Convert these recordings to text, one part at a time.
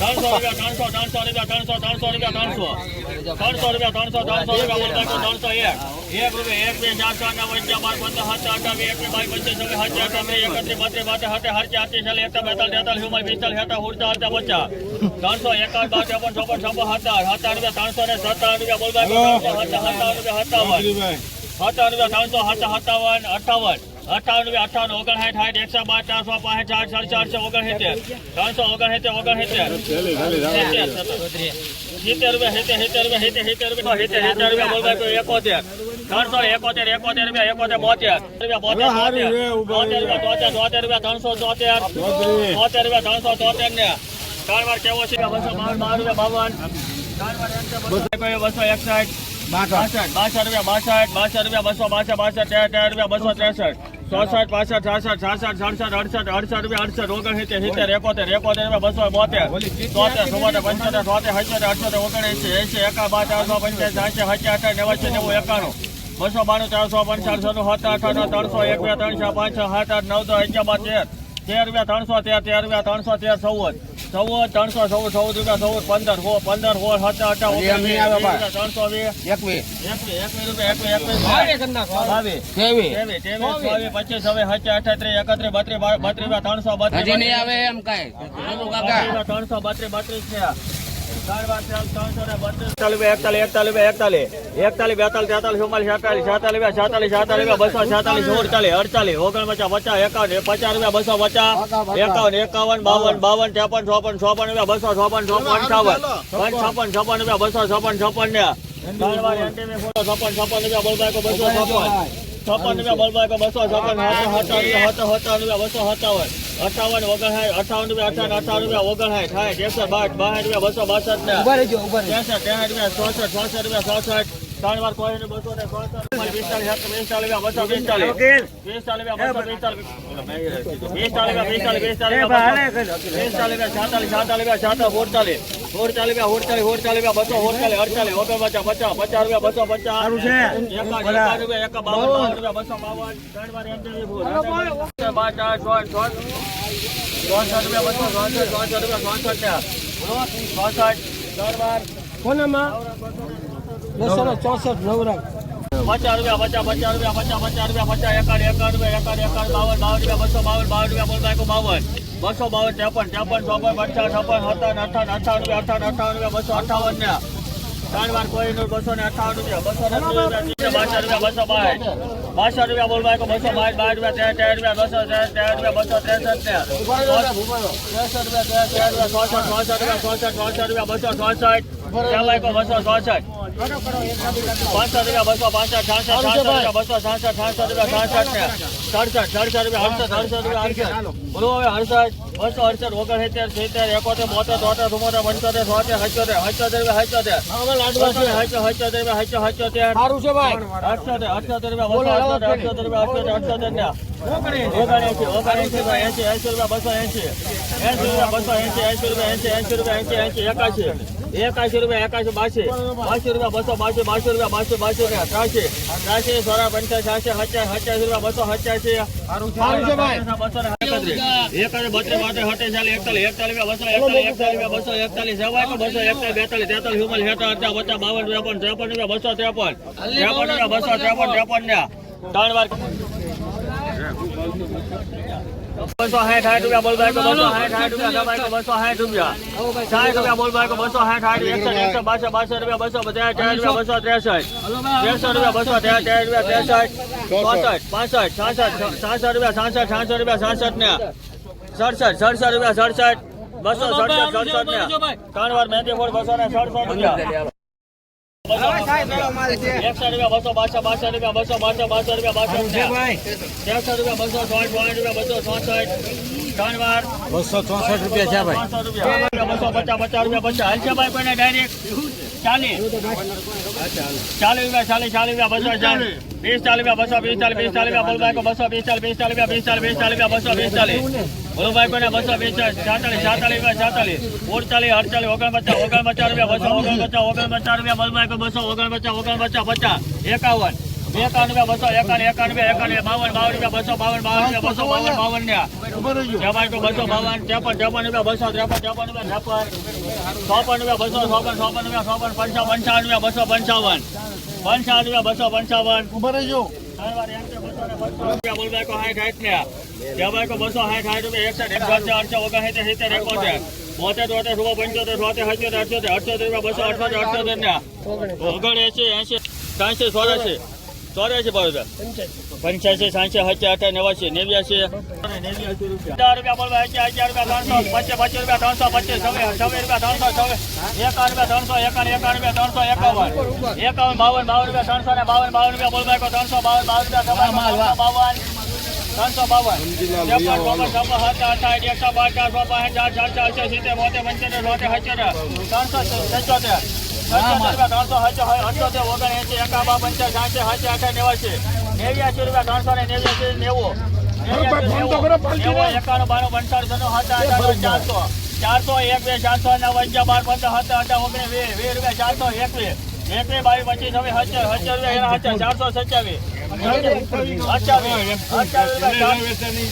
ત્રણસો રૂપિયા ત્રણસો ત્રણસો રૂપિયા ત્રણસો ત્રણસો રૂપિયા ત્રણસો ત્રણસો રૂપિયા ત્રણસો ત્રણસો રૂપિયા ત્રણસો એક રૂપિયા એક બે ચાર ચાર પંદર સાત બે એક બે બાવીસ પંચીસ છવ્વીસ સાત બે એકત્રીસ બત્રીસ બાતે હાથે હરચી આઠી ચાલી હેતા ત્રણસો એકાવન બાર ત્રેપન ચોપન છપ્પન સત્તાવન રૂપિયા ત્રણસો ને સત્તાવન રૂપિયા બોલ બાઈકો સત્તાવન રૂપિયા સત્તાવન રૂપિયા ત્રણસો સત્તા સત્તાવન અઠાવન અઠાવન અઠાવન ઓગણસાઠ સાઠ એકસો બાર ચારસો પાંચ ચાર ચાર ચારસો ઓગણસિત્તેર. ત્રણસો ઓગણસિત્તેર ઓગણસિત્તેર. સિત્તેર રૂપિયા સિત્તેર સિત્તેર રૂપિયા સિત્તેર સિત્તેર રૂપિયા સિત્તેર સિત્તેર રૂપિયા એકોતેર. ત્રણસો એકોતેર એકોતેર રૂપિયા એકોતેર બોતેર. રૂપિયા બોતેર બોતેર. રૂપિયા તોતેર તોતેર રૂપિયા ત્રણસો તોતેર તોતેર રૂપિયા ત્રણસો તોતેર ને. ત્રણ વાર કેવો છે? બસો બાવન બાવન રૂપિયા બાવન. બસો એકસાઠ. બાસઠ. બાસઠ. રૂપિયા બાસઠ. બાસઠ રૂપિયા બસો બાસઠ બાસઠ રૂપિયા બસો ત્રેસઠ. ચોસઠ પાસઠ છાસઠ છાસઠ સડસઠ અડસઠ અડસઠ રૂપિયા અડસઠ ઓગણસિત્તેર સિત્તેર એકોતેર એકોતેર રૂપિયા બસો બોતેર તોતેર ચુમ્મોતેર પંચોતેર તોતેર હજાર અડસઠ ઓગણએંસી એસી એકા બાર ચારસો પંચ્યાસી સાતસો હજાર અઠાર નેવાસી નેવું એકાણું બસો બાણું ચારસો પંચાણું સત્તર અઠાણું ત્રણસો એક બે ત્રણ પાંચસો પાંચ સાત આઠ નવસો અગિયાર તેર તેર રૂપિયા ત્રણસો તેર તેર રૂપિયા ત્રણસો તેર ચૌદ ત્રણસો ચૌદ રૂપિયા ચૌદ પંદર હો પંદર હો સત્તર ત્રણસો વીસ. એકવીસ. એકવીસ એકવીસ રૂપિયા એકવીસ એકવીસ. પચીસ હવે સત્યા અઠાત્રીસ એકત્રીસ બત્રીસ બત્રીસ રૂપિયા ત્રણસો બત્રીસ આવે એમ કઈ. ત્રણસો બત્રીસ બત્રીસ છે. એકાવન બાવન બાવન ત્રેપન ચોપન ચોપન રૂપિયા બસો ચોપન ચોપન અઠાવન છપ્પન છપ્પન રૂપિયા બસો છપ્પન છપ્પન ને ત્રણ વાર એનટીવી ફોટો છપ્પન છપ્પન રૂપિયા બસો છપ્પન છપ્પન રૂપિયા બોલબાઈકો બસો છપ્પન રૂપિયા બસો સત્તાવન અઠાવન ઓગણસાઠ અઠાવન રૂપિયા અઠાવન અઠાવન રૂપિયા ઓગણસાઠ સાઠ ત્રેસઠ બાઠ બાસઠ રૂપિયા બસો બાસઠ ને ત્રેસઠ ત્રેસઠ રૂપિયા ચોસઠ ચોસઠ રૂપિયા ચોસઠ. ત્રણ વાર કોઈ બસો ને ચોસઠ પિસ્તાલીસ પિસ્તાલીસ બસો પિસ્તાલીસ પિસ્તાલીસ બસો પિસ્તાલીસ પિસ્તાલીસ રૂપિયા પિસ્તાલીસ પિસ્તાલીસ રૂપિયા પિસ્તાલીસ રૂપિયા છાતાલીસ છાતાલીસ રૂપિયા છાતા ઓડતાલીસ ઓડતાલીસ રૂપિયા ઓડતાલીસ ઓડતાલીસ રૂપિયા બસો ઓડતાલીસ અડતાલીસ ઓગણ પચાસ પચાસ પચાસ રૂપિયા બસો પચાસ. એકા એકા રૂપિયા એકા બાવન બાવન રૂપિયા બસો બાવન. ત્રણ વાર એન્ટ્રી ફૂલ બાર ચાર છ છ ચોસઠ રૂપિયા બસો ચોસઠ ચોસઠ રૂપિયા ચોસઠ ને ચોસઠ ત્રણ વાર. પચાસ રૂપિયા પચાસ પચાસ રૂપિયા પચાસ પચાસ રૂપિયા પચાસ એકાદ એકાદ રૂપિયા એકાદ એકાદ બાવન બાવન રૂપિયા બસો બાવન બાવન રૂપિયા બોલ બાઈકો બાવન. બસો બાવન ત્રેપન ત્રેપન ચોપન પચાસ છપ્પન સત્તાવન અઠાવન અઠાવન રૂપિયા અઠાવન અઠાવન રૂપિયા બસો અઠાવન ને. ત્રણ વાર કોઈ બસો ને અઠાવન રૂપિયા બસો ને બાસઠ રૂપિયા બસો બાવીસ. બાસઠ રૂપિયા બોલ બાઈકો બસો બાવીસ બાવીસ રૂપિયા તેર તેર રૂપિયા બસો તેર તેર રૂપિયા બસો ત્રેસઠ ને. ત્રેસઠ રૂપિયા તેર તેર રૂપિયા ચોસઠ ચોસઠ રૂપિયા ચોસઠ ચોસઠ રૂપિયા બસો ચોસઠ. બાઈકો બસો પાંચસો રૂપિયા બસો પાંસઠ છાસઠ રૂપિયા બસો. છાસઠ છાસઠ રૂપિયા છાસઠ ને સડસઠ સડસઠ રૂપિયા અડસઠ અડસઠ રૂપિયા અડસઠ બોલો હવે અડસઠ બસો અડસઠ ઓગણસિત્તેર સિત્તેર એકોતેર બોતેર તોતેર ચુમ્મોતેર પંચોતેર છોતેર હચોતેર હચોતેર રૂપિયા હચોતેર હચોતેર રૂપિયા હચો હચોતેર સારું છે ભાઈ. અઠસોતેર અઠસોતેર રૂપિયા બસો અઠસોતેર રૂપિયા અઠસોતર અઠસોતર ને. ઓગણએંસી ઓગણએંસી રૂપિયા એંસી એંસી રૂપિયા બસો એંસી એંસી રૂપિયા બસો એંસી એંસી રૂપિયા એંસી એંસી રૂપિયા એંસી એંસી એકાશી રૂપિયા એકાશી બાસી. બાસી રૂપિયા બસો બાસી બાસી રૂપિયા બાસી બાસી રૂપિયા ત્રાસી. ત્રાસી સોળા પંચાસ છ્યાસી હચાસી હચાસી રૂપિયા બસો સારું બસો એકત્રીસ. બત્રીસ બાત્રીસ સત્તર ચાલીસ એકતાલીસ એકતાલીસ રૂપિયા બસો એકતાલીસ એકતાલીસ બસો એકતાલીસ જવાય કે બસો એકતાલીસ બેતાલીસ તેતાલીસ હ્યુમલ હેઠળ અડધા પચાસ બાવન ત્રેપન ત્રેપન રૂપિયા બસો ત્રેપન. ત્રેપન રૂપિયા બસો ત્રેપન ત્રેપન ને ત્રણ વાર. બસો સાઠ રૂપિયા બોલ બસો સાઠ રૂપિયા બસો સાઠ રૂપિયા સાઠ રૂપિયા. બોલ. બસો સાઠ સાઠ એકસો એકસો બાસઠ બાસઠ રૂપિયા બસો પચાસ ચાર રૂપિયા બસો ત્રેસઠ. ત્રેસઠ રૂપિયા બસો ત્રેસઠ ચાર રૂપિયા ત્રેસઠ ચોસઠ. પાસઠ સાસઠ છાસઠ રૂપિયા સાસઠ છાસઠ રૂપિયા સાસઠ ને. સડસઠ સડસઠ રૂપિયા સડસઠ. બસો સડસઠ સડસઠ ને. ત્રણ વાર મહેંદી ફોડ બસો ને સડસઠ રૂપિયા. એકસો રૂપિયા બસો બાસઠ બાસઠ રૂપિયા બસો બાસઠ બાસઠ રૂપિયા બાસઠ ને ત્રેસઠ રૂપિયા બસો સાઠ રૂપિયા બસો ત્રણ વાર બસો ચોસઠ રૂપિયા છે ભાઈ. બસો પચાસ પચાસ રૂપિયા પચાસ હાલશે ભાઈ કોઈને ડાયરેક્ટ ચાલીસ. ચાલીસ રૂપિયા ચાલીસ ચાલીસ રૂપિયા બસો ચાલીસ. વીસ ચાલીસ રૂપિયા બસો પિસ્તાલીસ પિસ્તાલીસ રૂપિયા બોલભાઈ બસો વીસ ચાલીસ રૂપિયા પિસ્તાલીસ પિસ્તાલીસ રૂપિયા બસો વીસ ચાલીસ. બોલભાઈ કોને બસો વીસ સાતાલીસ સાતાલીસ રૂપિયા સાતાલીસ ઓડચાલીસ અડચાલીસ ઓગણપચાસ ઓગણપચાસ રૂપિયા બસો ઓગણપચાસ ઓગણપચાસ રૂપિયા બોલભાઈ ઓગણ બસો ઓગણપચાસ ઓગણપચાસ પચાસ. એકાવન. રૂપિયા બસો એકાન એકાનવે રૂપિયા એકાવન બાવન બાવન રૂપિયા બસો બાવન બાવન રૂપિયા બસો બાવન બાવન. ને. ત્રેપન તો બસો બાવન ત્રેપન ત્રેપન રૂપિયા બસો ત્રેપન ત્રેપન રૂપિયા ત્રેપન. ચોપન રૂપિયા બસો ચોપન ચોપન રૂપિયા ચોપન પંચાવન પંચાવન રૂપિયા બસો પંચાવન. પંચાવન રૂપિયા બસો પંચાવન. ઊભા રહેજો. બસો ને બસો રૂપિયા રૂપિયા બોતેર તોતેર સોળ પંચોતેર સોતેર અઠ્યોતેર અઠ્યોતેર અઠ્યોતેર રૂપિયા બસો અઠ્યોતેર અઠ્યોતર ને. ઓગણ એસી એસી ત્રણસો ચોરાસી ચોર્યાસી બરોબર પંચ્યાસી સાંસી હચ્યા અઠા નેવાસી નેવ્યાસી નેવ્યાસી. હજાર રૂપિયા બોલવા હજાર હજાર રૂપિયા ત્રણસો પચીસ પચીસ રૂપિયા ત્રણસો પચીસ છવ્વીસ છવ્વીસ રૂપિયા ત્રણસો છવ્વીસ એકાવન રૂપિયા ત્રણસો એકાવન એકાવન રૂપિયા ત્રણસો એકાવન. એકાવન બાવન બાવન રૂપિયા ત્રણસો ને બાવન બાવન રૂપિયા બોલવા ત્રણસો બાવન બાવન રૂપિયા બાવન. ત્રણસો બાવન. ત્રેપન ચોપન છપ્પન સત્તર એકસો બાર ચારસો પાંચ ચાર ચાર ચાર છ સિત્તેર બોતેર પંચોતેર સોતેર સત્યોતેર ત્રણસો સત્યોતેર ત્રણસો અઠ્યોતેર ઓગણ એસી એકાબા પંચાસ સાંસી સાંસી આઠ નેવાસી. નેવ્યાસી રૂપિયા ત્રણસો ને નેવ્યાસી નેવું. એકાણું બાણું પંચાણું છન્નું સત્તર અઢાર ચારસો. ચારસો એક બે ચારસો નવ અગિયાર બાર પંદર સત્તર અઢાર ઓગણીસ વીસ વીસ રૂપિયા ચારસો એકવીસ. એકવીસ બાવીસ પચીસ છવ્વીસ સત્તર હજાર રૂપિયા એના સત્તર ચારસો સત્યાવીસ.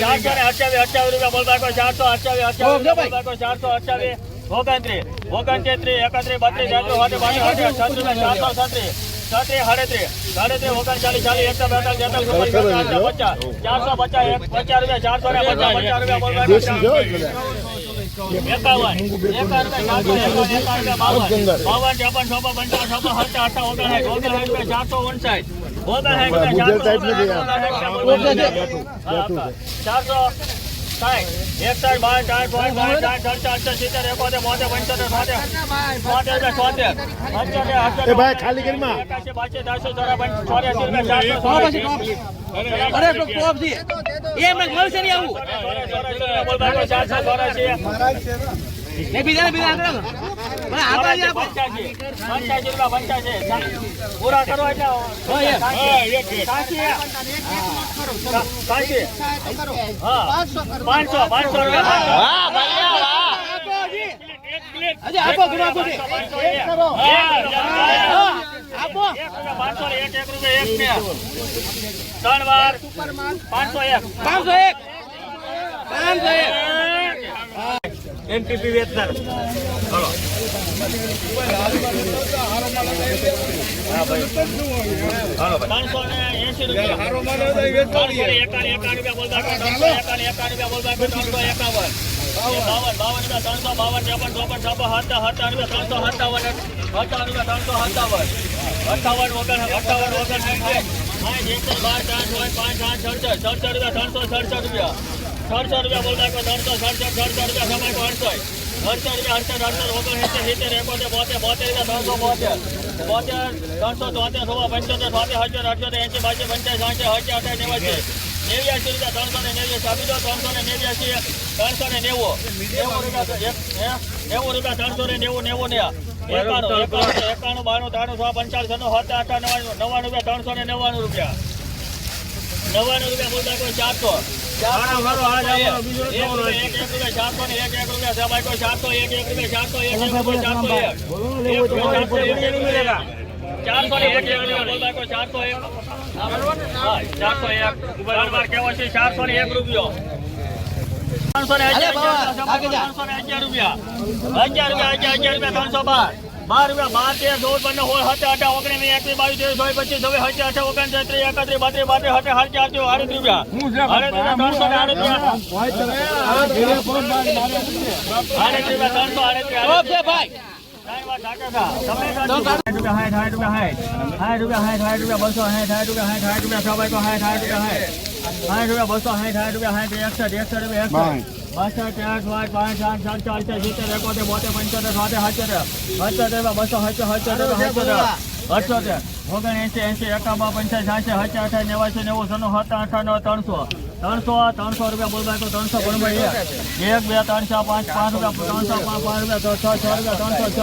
ચારસો ને અઠ્યાવીસ અઠ્યાવીસ રૂપિયા બોલવા કોઈ ચારસો અઠ્યાવીસ અઠ્યાવીસ બોલવા કોઈ ચારસો અઠ્યાવીસ. ઓગણત્રીસ ઓગણત્રીસ એકત્રીસ બત્રીસ તેત્રીસ હોતે બાવીસ છત્રીસ ચારસો છત્રીસ છત્રીસ સાડત્રીસ સાડત્રીસ ઓગણચાલીસ ચાલીસ એકસો બેતાલીસ તેતાલીસ ચારસો પચાસ ચારસો પચાસ એક પચાસ રૂપિયા ચારસો ને પચાસ પચાસ રૂપિયા ચારસો. એકાવન ચારસો બાવન ચોપન પંચાવન છપ્પન સત્તર અઠા ઓગણસાઠ ઓગણસાઠ ચારસો ઓગણસાઠ ઓગણસાઠ રૂપિયા ચારસો એકસઠ બાર ચાર પોઈન્ટ બાર ચાર ચાર ચાર ચાર સિત્તેર એકોતેર બોતેર પંચોતેર પંચોતેર અઠ્યોતેર ભાઈ, ખાલી બાસી ચોરાપન ચોર્યાસી ચારસો અરે ટોપ છે. એ મને મળશે નહીં આવું. ચોરાસી રૂપિયા બોલવા કોઈ ચારસો ચોરાસી. ને બીજા બીજા આગળ મને આગળ આપો પંચ્યાસી. પંચ્યાસી રૂપિયા પંચ્યાસી. પૂરા કરો એટલે પાંચસો પાંચસો ત્રણ વાર પાંચસો એક. પાંચસો એક. પાંચસો એક. ત્રણસો ને એસી રૂપિયા. ત્રણસો ને એકાવન બોલતા બોલતા ત્રણસો બાવન બાવન રૂપિયા ત્રણસો બાવન ત્રેપન ચોપન છપ્પન સત્તર સત્તર રૂપિયા ત્રણસો સત્તાવન રૂપિયા ત્રણસો સત્તાવન. અઠાવન વગર અઠાવન વગર પાંચ એકસો બાર ચાર પાંચ પાંચ આઠ સડસઠ સડસઠ રૂપિયા ત્રણસો સડસઠ રૂપિયા. સડસઠ રૂપિયા બોલતા ત્રણસો સડસઠ રૂપિયા ત્રણસો બોતેર. બોતેર, ત્રણસો હજાર અઠ્યોતેર એંસી બાસી પંચાસી સાઠ હજાર અઠાર નેવાસી નેવ્યાસી. રૂપિયા ત્રણસો ને નેવ્યાસી. આપી ત્રણસો ને નેવ્યાસી ત્રણસો ને નેવું. નેવું રૂપિયા નેવું ત્રણસો નેવું નેવું ને એકાણું એકાણું એકાણું, બાણું સો પંચાળીસ છન્નું સત્તર અઠા નવ્વાણું નવ્વાણું ત્રણસો ને રૂપિયા. નવ્વાણું રૂપિયા બોલતા કોઈ ચારસો ચારસો ને એક રૂપિયા ત્રણસો ને અગિયાર રૂપિયા. અગિયાર રૂપિયા અગિયાર રૂપિયા ત્રણસો બાર. બાર રૂપિયા બાર તેર ચૌદ પંદર સોળ સત્તર અઢાર ઓગણીસ વીસ એકવીસ બાવીસ ત્રેવીસ ચોવીસ પચીસ છવ્વીસ સત્તર અઠાર ઓગણ ત્રીસ એકત્રીસ બત્રીસ બત્રીસ સત્તર ચારસો આડત્રીસ રૂપિયા આડત્રીસ રૂપિયા ત્રણસો આડત્રીસ રૂપિયા ત્રણસો ભાઈ. સાઠ રૂપિયા રૂપિયા બસો સાઠ રૂપિયા સાઠ, એકસઠ, એકસઠ રૂપિયા એકસઠ. બાસઠ, તેસઠ, પાંચ, પાંચ, આઠ, સાત, ચાર, સિત્તેર, એકોતેર, બોતેર, પંચોતેર. સત્તોતેર બસો સત્તોતેર. અઠ્યોતેર, એંસી, એકાવન, પંચાસી, સત્તર, અઠાર, નેવાસી, નેવું, સન્નું, સત્તર, અઠાણું, ત્રણસો. ત્રણસો ત્રણસો રૂપિયા બોલવા તો ત્રણસો એક એક બે ત્રણ ચાર પાંચ પાંચ રૂપિયા ત્રણસો પાંચ પાંચ રૂપિયા છ છ રૂપિયા ત્રણસો છ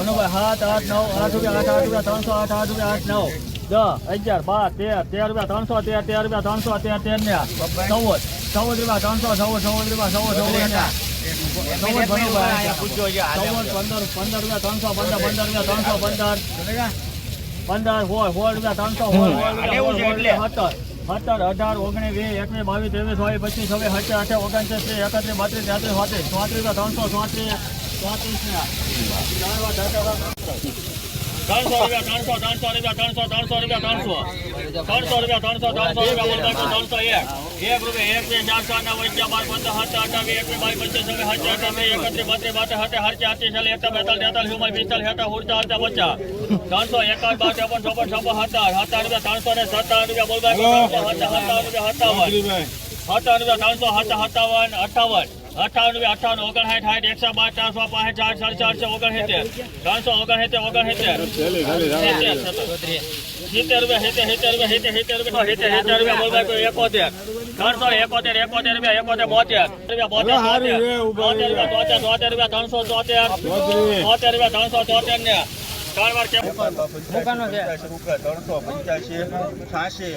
અનુભાઈ સાત આઠ નવ આઠ રૂપિયા આઠ આઠ રૂપિયા ત્રણસો આઠ આઠ રૂપિયા આઠ નવ દસ અગિયાર બાર તેર તેર રૂપિયા ત્રણસો તેર તેર રૂપિયા ત્રણસો તેર તેર ને ચૌદ ચૌદ રૂપિયા ત્રણસો ચૌદ ચૌદ રૂપિયા ચૌદ ચૌદ ચૌદ પંદર પંદર રૂપિયા ત્રણસો પંદર પંદર રૂપિયા ત્રણસો પંદર પંદર સોળ સોળ રૂપિયા ત્રણસો સત્તર સત્તર અઢાર ઓગણીસ વીસ એકવીસ બાવીસ ત્રેવીસ ચોવીસ પચીસ છવ્વીસ સત્તર અઠે ઓગણત્રીસ એકત્રીસ બત્રીસ તેત્રીસ ચોત્રીસ ચોત્રીસ રૂપિયા ત્રણસો ચોત્રીસ ચોત્રીસ ને ત્રણસો રૂપિયા ત્રણસો ત્રણસો રૂપિયા ત્રણસો ત્રણસો રૂપિયા ત્રણસો. ત્રણસો રૂપિયા ત્રણસો ત્રણસો રૂપિયા ત્રણસો એક. એક રૂપિયા એક બે ચાર ચાર નવ અગિયાર બાર પંદર સત્તર અઠાવી એક બાર પચીસ છવ્વીસ સત્તર અઠાવી એકત્રીસ બત્રીસ બાતે હતે હરચે આઠી ચાલે એકતા બેતાલીસ તેતાલીસ ચુમ્માલીસ પિસ્તાલીસ હેઠા ઉડતા હરતા પચાસ. ત્રણસો એકાવન બાર ચોપન ચોપન છપ્પન હતા હતા રૂપિયા ત્રણસો ને સત્તર રૂપિયા બોલવા હતા હતા રૂપિયા સત્તાવન હતા રૂપિયા ત્રણસો હતા સત્તાવન અઠાવન. અઠાવન રૂપિયા અઠાવન ઓગણસાઠ સાઠ એકસો બાર ચારસો પાંચ ચાર ચાર ચારસો ઓગણસિત્તેર. ત્રણસો ઓગણસિત્તેર ઓગણસિત્તેર. સિત્તેર રૂપિયા સિત્તેર સિત્તેર રૂપિયા સિત્તેર સિત્તેર રૂપિયા સિત્તેર સિત્તેર રૂપિયા કોઈ એકોતેર. ત્રણસો એકોતેર એકોતેર રૂપિયા એકોતેર બોતેર. રૂપિયા બોતેર બોતેર. રૂપિયા તોતેર તોતેર રૂપિયા ત્રણસો તોતેર તોતેર રૂપિયા ત્રણસો તોતેર ને. ત્રણ વાર કેમ? ત્રણસો પંચ્યાસી છ્યાસી.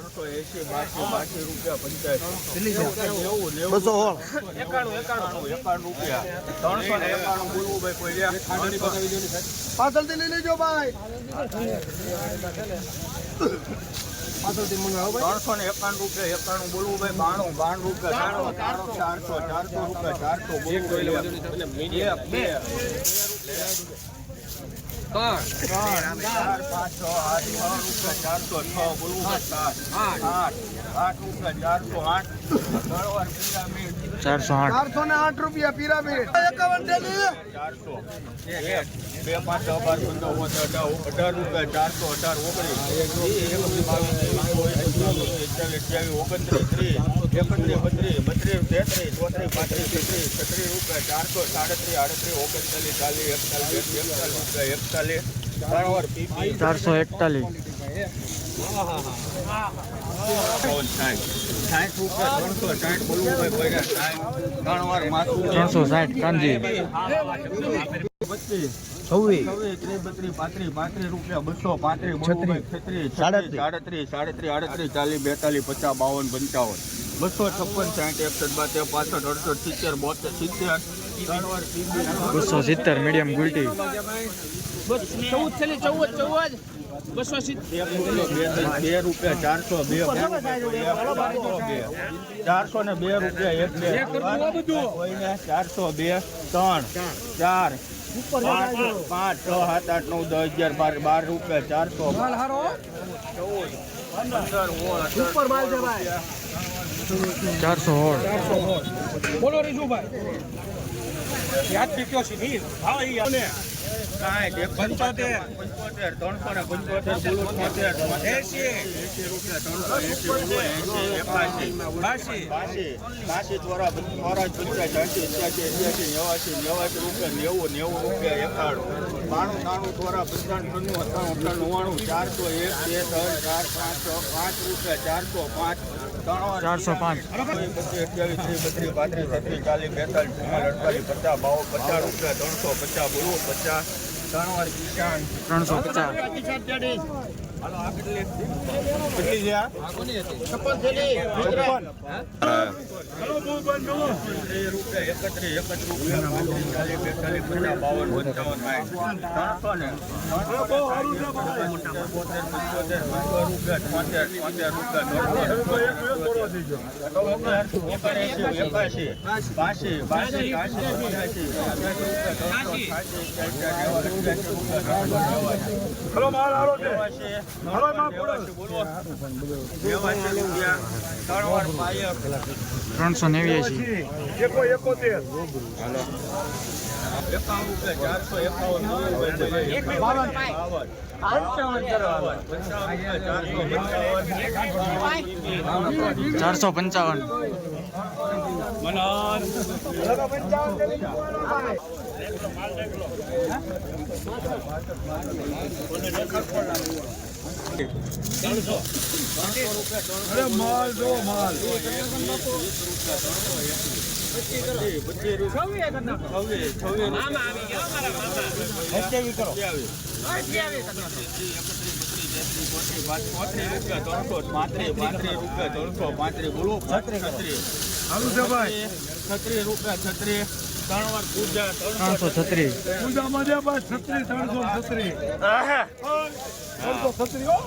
ત્રણસો એસી બાસી બાસી રૂપિયા નેવું. નેવું એકાણું એકાણું એકાણું રૂપિયા. ત્રણસો ને એકાણું બોલવું ભાઈ કોઈ. પાછળથી લઈ લેજો ભાઈ. પાછળથી ત્રણસો ને એકાણું રૂપિયા એકાણું બોલવું ભાઈ બાણું બાણું રૂપિયા બાણું ચારસો ચારસો રૂપિયા ચારસો બોલવું ભાઈ બે. ત્રણ ચાર પાંચ આઠ નવ રૂપિયા ચારસો છ બોલવું સાત આઠ આઠ રૂપિયા ચારસો આઠ બરોબર પિરામિડ ચારસો આઠ ચારસો ને આઠ રૂપિયા પિરામિડ એકાવન ચારસો એક બે પાંચ બાર પંદર અઢાર અઢાર રૂપિયા ચારસો અઢાર ઓગણીસ ઓગણત્રીસ ત્રીસ એકત્રીસ બત્રીસ બત્રીસ તેત્રીસ ચોત્રીસ પાંત્રીસ છત્રીસ છત્રીસ રૂપિયા ચારસો એકતાલીસ ત્રણસો સાઠ રૂપિયા બસો છપ્પન સાઠ એકસઠ બાતેર પાસઠ અડસઠ સિત્તેર બોતેર સિત્તેર. બસો સિત્તેર મીડિયમ ગુલટી. ચૌદ ચૌદ ચૌદ. બસો બે રૂપિયા ચારસો બે ચારસો બે. ચારસો ને બે રૂપિયા એક બે. કોઈને ચારસો બે ત્રણ ચાર. પાંચ પાંચ છ સાત આઠ નવ દસ અગિયાર બાર બાર રૂપિયા ચારસો. ચારસો સોળ બોલો રીજુભાઈ યાદ પીક્યો છે આને સાઠ પંચોતેર. પંચોતેર ત્રણસો ને પંચોતેર એસી એસી રૂપિયા ત્રણસો એસી એસી બાસી. બાસી બાસી ચોરા ચોરા પંચ્યાસી અઠ્યાસી એક્યાસી નેવાસી નેવાસી રૂપિયા નેવું નેવું રૂપિયા એકાણું. બાણું ત્રાણું ચોરા પંચાણું ત્રણું અઠાણું અઠાણું નવ્વાણું ચારસો એક બે ત્રણ ચાર પાંચ છ પાંચ રૂપિયા ચારસો પાંચ. ચારસો પાંચ. ત્રણસો પચાસ. ત્રણસો પચાસ. કેટલી છે આ છપ્પન બાસી બાસી પંચ્યાસી ત્રણ વાર પાયક ત્રણસો નેવ્યાસી રૂપિયા ચારસો પંચાવન પંચાવન. અરે માલ જો માલ સત્યાવીસ કરો પાંત્રીસ રૂપિયા ત્રણસો ત્રણસો છત્રીસ. ત્રણસો છત્રીસ. ત્રણસો છત્રીસ